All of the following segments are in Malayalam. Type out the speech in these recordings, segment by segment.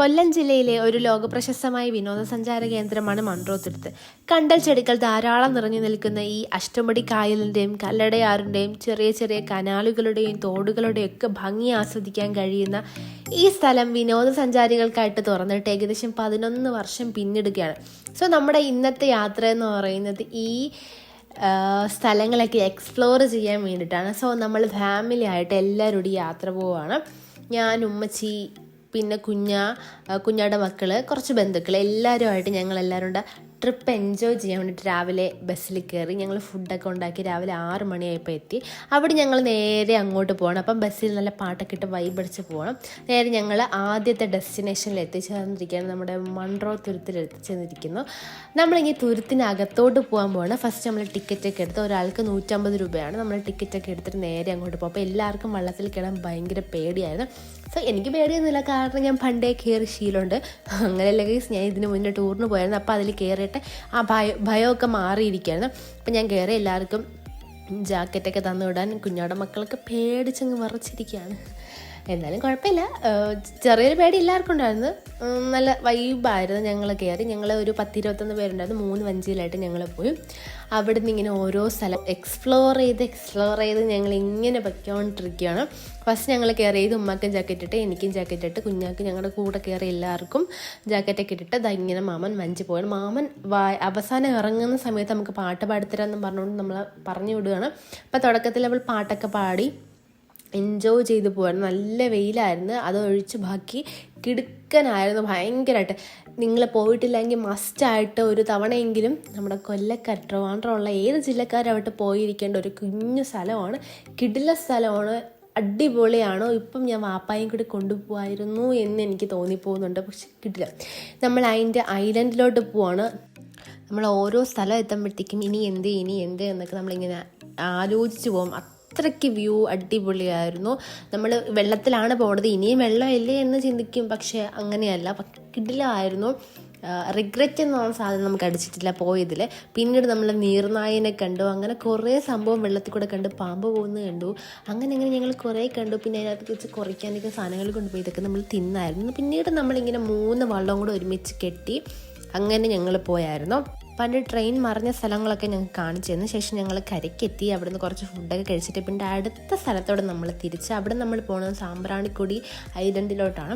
കൊല്ലം ജില്ലയിലെ ഒരു ലോകപ്രശസ്തമായ വിനോദസഞ്ചാര കേന്ദ്രമാണ് മൺട്രോത്തുരുത്ത് കണ്ടൽ ചെടികൾ ധാരാളം നിറഞ്ഞു നിൽക്കുന്ന ഈ അഷ്ടമടി കായലിന്റെയും കല്ലടയാറിന്റെയും ചെറിയ ചെറിയ കനാലുകളുടെയും തോടുകളുടെയും ഒക്കെ ഭംഗി ആസ്വദിക്കാൻ കഴിയുന്ന ഈ സ്ഥലം വിനോദസഞ്ചാരികൾക്കായിട്ട് തുറന്നിട്ട് ഏകദേശം പതിനൊന്ന് വർഷം പിന്നിടുകയാണ്. സോ നമ്മുടെ ഇന്നത്തെ യാത്ര എന്ന് പറയുന്നത് ഈ സ്ഥലങ്ങളൊക്കെ എക്സ്പ്ലോർ ചെയ്യാൻ വേണ്ടിയിട്ടാണ്. സോ നമ്മൾ ഫാമിലി ആയിട്ട് എല്ലാവരോടും യാത്ര പോവുകയാണ് ഞാൻ ഉമ്മച്ചി പിന്നെ കുഞ്ഞ കുഞ്ഞാടെ മക്കൾ കുറച്ച് ബന്ധുക്കൾ എല്ലാവരുമായിട്ട് ഞങ്ങൾ എല്ലാവരും കൂടെ ട്രിപ്പ് എൻജോയ് ചെയ്യാൻ വേണ്ടിയിട്ട് രാവിലെ ബസ്സിൽ കയറി ഞങ്ങൾ ഫുഡൊക്കെ ഉണ്ടാക്കി രാവിലെ ആറ് മണിയായപ്പോൾ എത്തി. അവിടെ ഞങ്ങൾ നേരെ അങ്ങോട്ട് പോകണം. അപ്പം ബസ്സിൽ നല്ല പാട്ടൊക്കെ ഇട്ട് വൈബടിച്ച് പോകണം. നേരെ ഞങ്ങൾ ആദ്യത്തെ ഡെസ്റ്റിനേഷനിൽ എത്തിച്ചേർന്നിരിക്കുകയാണ്. നമ്മുടെ മൺറോ തുരുത്തിൽ എത്തിച്ചേർന്നിരിക്കുന്നു. നമ്മളിങ്ങനെ തുരുത്തിനകത്തോട്ട് പോകാൻ പോകണം ഫസ്റ്റ് നമ്മൾ ടിക്കറ്റൊക്കെ എടുത്ത് ഒരാൾക്ക് നൂറ്റമ്പത് രൂപയാണ്. നമ്മൾ ടിക്കറ്റൊക്കെ എടുത്തിട്ട് നേരെ അങ്ങോട്ട് പോകും അപ്പോൾ എല്ലാവർക്കും വള്ളത്തിൽ കയറാൻ ഭയങ്കര പേടിയായിരുന്നു. സോ എനിക്ക് പേടിയൊന്നുമില്ല. കാരണം ഞാൻ പണ്ടേ കയറി ശീലമുണ്ട്. അങ്ങനെയല്ല ഗൈസ് ഞാൻ ഇതിന് മുന്നേ ടൂറിന് പോയായിരുന്നു. അപ്പോൾ അതിൽ കയറിയിട്ട് ആ ഭയ ഭയമൊക്കെ മാറിയിരിക്കുകയായിരുന്നു. അപ്പം ഞാൻ കയറി എല്ലാവർക്കും ജാക്കറ്റൊക്കെ തന്നു വിടാൻ കുഞ്ഞാടെ മക്കളൊക്കെ പേടിച്ചങ്ങ് വിറച്ചിരിക്കുകയാണ്. എന്നാലും കുഴപ്പമില്ല. ചെറിയൊരു പേടി എല്ലാവർക്കും ഉണ്ടായിരുന്നു. നല്ല വൈബായിരുന്നു ഞങ്ങൾ കയറി. ഞങ്ങൾ ഒരു പത്തിരുപത്തൊന്ന് പേരുണ്ടായിരുന്നു. മൂന്ന് വഞ്ചിയിലായിട്ട് ഞങ്ങൾ പോയി. അവിടെ നിന്ന് ഇങ്ങനെ ഓരോ സ്ഥലം എക്സ്പ്ലോർ ചെയ്ത് എക്സ്പ്ലോർ ചെയ്ത് ഞങ്ങൾ ഇങ്ങനെ പൊയ്ക്കൊണ്ടിരിക്കുകയാണ്. ഫസ്റ്റ് ഞങ്ങൾ കയറി ചെയ്ത് ഉമ്മാക്കും ജാക്കറ്റ് ഇട്ട് എനിക്കും ജാക്കറ്റ് ഇട്ട് കുഞ്ഞാക്ക് ഞങ്ങളുടെ കൂടെ കയറി എല്ലാവർക്കും ജാക്കറ്റൊക്കെ ഇട്ടിട്ട് ദാ ഇങ്ങനെ മാമൻ വഞ്ചി പോയാണ് മാമൻ അവസാനം ഇറങ്ങുന്ന സമയത്ത് നമുക്ക് പാട്ട് പാടിത്തരാമെന്ന് പറഞ്ഞുകൊണ്ട് നമ്മൾ പറഞ്ഞു വിടുകയാണ്. അപ്പോൾ തുടക്കത്തിൽ അവൾ പാട്ടൊക്കെ പാടി. എൻജോയ് ചെയ്ത് പോവായിരുന്നു നല്ല വെയിലായിരുന്നു. അതൊഴിച്ച് ബാക്കി കിടുക്കനായിരുന്നു ഭയങ്കരമായിട്ട് നിങ്ങൾ പോയിട്ടില്ലെങ്കിൽ മസ്റ്റായിട്ട് ഒരു തവണയെങ്കിലും നമ്മുടെ കൊല്ലക്കാർ ട്രിവാൻഡ്രമുള്ള ഏത് ജില്ലക്കാരവിട്ട് പോയിരിക്കേണ്ട ഒരു കുഞ്ഞു സ്ഥലമാണ്. കിടില സ്ഥലമാണ്. അടിപൊളിയാണോ. ഇപ്പം ഞാൻ വാപ്പായും കൂടി കൊണ്ടുപോകായിരുന്നു എന്ന് എനിക്ക് തോന്നിപ്പോകുന്നുണ്ട്. പക്ഷെ കിടില. നമ്മൾ അതിന്റെ ഐലൻഡിലോട്ട് പോവാണ്. നമ്മൾ ഓരോ സ്ഥലം എത്തുമ്പോഴത്തേക്കും ഇനി എന്ത് ഇനി എന്ത് എന്നൊക്കെ നമ്മളിങ്ങനെ ആലോചിച്ച് പോകും. അത്രയ്ക്ക് വ്യൂ അടിപൊളിയായിരുന്നു. നമ്മൾ വെള്ളത്തിലാണ് പോണത്. ഇനിയും വെള്ളമില്ലേ എന്ന് ചിന്തിക്കും. പക്ഷേ അങ്ങനെയല്ല. കിടിലായിരുന്നു. റിഗ്രറ്റ് എന്ന് പറഞ്ഞ സാധനം നമുക്ക് അടിച്ചിട്ടില്ല പോയതിൽ പിന്നീട് നമ്മൾ നീർനായനെ കണ്ടു. അങ്ങനെ കുറേ സംഭവം വെള്ളത്തിൽ കൂടെ കണ്ടു പാമ്പ് പോകുന്നത് കണ്ടു. അങ്ങനെ അങ്ങനെ ഞങ്ങൾ കുറേ കണ്ടു. പിന്നെ അതിനകത്ത് വെച്ച് കുറയ്ക്കാനൊക്കെ സാധനങ്ങൾ കൊണ്ടുപോയി ഇതൊക്കെ നമ്മൾ തിന്നായിരുന്നു. പിന്നീട് നമ്മളിങ്ങനെ മൂന്ന് വള്ളം കൂടെ ഒരുമിച്ച് കെട്ടി അങ്ങനെ ഞങ്ങൾ പോയായിരുന്നു. പണ്ട് ട്രെയിൻ മറിഞ്ഞ സ്ഥലങ്ങളൊക്കെ ഞങ്ങൾക്ക് കാണിച്ചതിന് ശേഷം ഞങ്ങൾ കരയ്ക്കെത്തി. അവിടുന്ന് കുറച്ച് ഫുഡൊക്കെ കഴിച്ചിട്ട് പിന്നെ അടുത്ത സ്ഥലത്തോടെ നമ്മൾ തിരിച്ച് അവിടെ നമ്മൾ പോകുന്നത് സാമ്പ്രാണിക്കൊടി ഐലൻഡിലോട്ടാണ്.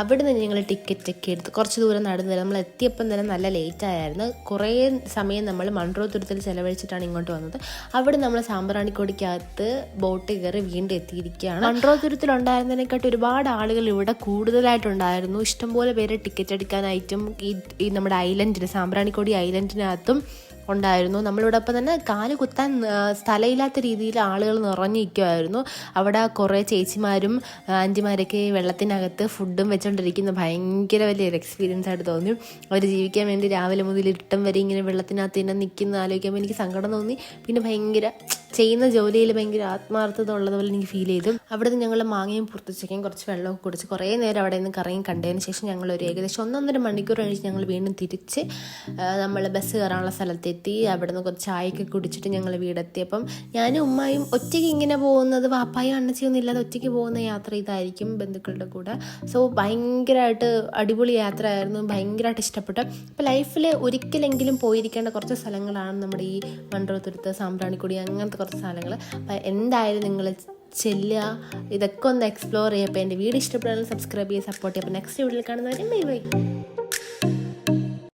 അവിടെ നിന്ന് ഞങ്ങൾ ടിക്കറ്റ് ഒക്കെ എടുത്ത് കുറച്ച് ദൂരം നടന്നു നമ്മൾ എത്തിയപ്പം തന്നെ നല്ല ലേറ്റ് ആയിരുന്നു. കുറേ സമയം നമ്മൾ മൺട്രോ തുരുത്തിൽ ചിലവഴിച്ചിട്ടാണ് ഇങ്ങോട്ട് വന്നത്. അവിടെ നമ്മൾ സാമ്പ്രാണിക്കൊടിക്കകത്ത് ബോട്ട് കയറി വീണ്ടും എത്തിയിരിക്കുകയാണ്. മൺട്രോ തുരുത്തിൽ ഉണ്ടായിരുന്നതിനെക്കാട്ടി ഒരുപാട് ആളുകൾ ഇവിടെ കൂടുതലായിട്ടുണ്ടായിരുന്നു. ഇഷ്ടംപോലെ പേര് ടിക്കറ്റ് എടുക്കാനായിട്ടും ഈ നമ്മുടെ ഐലൻഡിന് സാമ്പ്രാണിക്കൊടി ഐലൻഡിനകത്തും ഉണ്ടായിരുന്നു. നമ്മളിവിടെ അപ്പം തന്നെ കാൽ കുത്താൻ സ്ഥലമില്ലാത്ത രീതിയിൽ ആളുകൾ നിറഞ്ഞിരിക്കുമായിരുന്നു അവിടെ കുറേ ചേച്ചിമാരും ആന്റിമാരൊക്കെ വെള്ളത്തിനകത്ത് ഫുഡും വെച്ചുകൊണ്ടിരിക്കുന്ന ഭയങ്കര വലിയൊരു എക്സ്പീരിയൻസ് ആയിട്ട് തോന്നി. അവർ ജീവിക്കാൻ വേണ്ടി രാവിലെ മുതൽ ഇരുട്ടം വരെ ഇങ്ങനെ വെള്ളത്തിനകത്ത് തന്നെ നിൽക്കുന്ന ആലോചിക്കുമ്പോൾ എനിക്ക് സങ്കടം തോന്നി. പിന്നെ ഭയങ്കര ചെയ്യുന്ന ജോലിയിൽ ഭയങ്കര ആത്മാർത്ഥത ഉള്ളതുപോലെ എനിക്ക് ഫീൽ ചെയ്തു. അവിടെ നിന്ന് ഞങ്ങൾ മാങ്ങയും പുറത്തുച്ചയ്ക്കും കുറച്ച് വെള്ളമൊക്കെ കുടിച്ച് കുറേ നേരം അവിടെ നിന്ന് കറങ്ങി കണ്ടതിന് ശേഷം ഞങ്ങൾ ഒരു ഏകദേശം ഒന്നൊന്നര മണിക്കൂർ കഴിഞ്ഞ് ഞങ്ങൾ വീണ്ടും തിരിച്ച് നമ്മൾ ബസ് കയറാനുള്ള സ്ഥലത്തെത്തി. അവിടെ നിന്ന് കുറച്ച് ചായയൊക്കെ കുടിച്ചിട്ട് ഞങ്ങൾ വീടെത്തിയപ്പം ഞാനും ഉമ്മയും ഒറ്റയ്ക്ക് ഇങ്ങനെ പോകുന്നത് വാപ്പായും അണ്ണച്ചിയൊന്നും ഇല്ലാതെ ഒറ്റയ്ക്ക് പോകുന്ന യാത്ര ഇതായിരിക്കും ബന്ധുക്കളുടെ കൂടെ. സോ ഭയങ്കരമായിട്ട് അടിപൊളി യാത്രയായിരുന്നു ഭയങ്കരമായിട്ട് ഇഷ്ടപ്പെട്ടു. അപ്പോൾ ലൈഫിൽ ഒരിക്കലെങ്കിലും പോയിരിക്കേണ്ട കുറച്ച് സ്ഥലങ്ങളാണ് നമ്മുടെ ഈ മണ്ഡലത്തുരുത്ത് സാമ്പ്രാണിക്കുടി അങ്ങനത്തെ കുറച്ച് സാധനങ്ങൾ അപ്പം എന്തായാലും നിങ്ങൾ ചെല്ലുക. ഇതൊക്കെ ഒന്ന് എക്സ്പ്ലോർ ചെയ്യുക അപ്പോൾ എന്റെ വീഡിയോ ഇഷ്ടപ്പെട്ടാലും സബ്സ്ക്രൈബ് ചെയ്യുക സപ്പോർട്ട് ചെയ്യുക. അപ്പോൾ നെക്സ്റ്റ് വീഡിയോയിൽ കാണുന്നവരും ബൈ ബൈ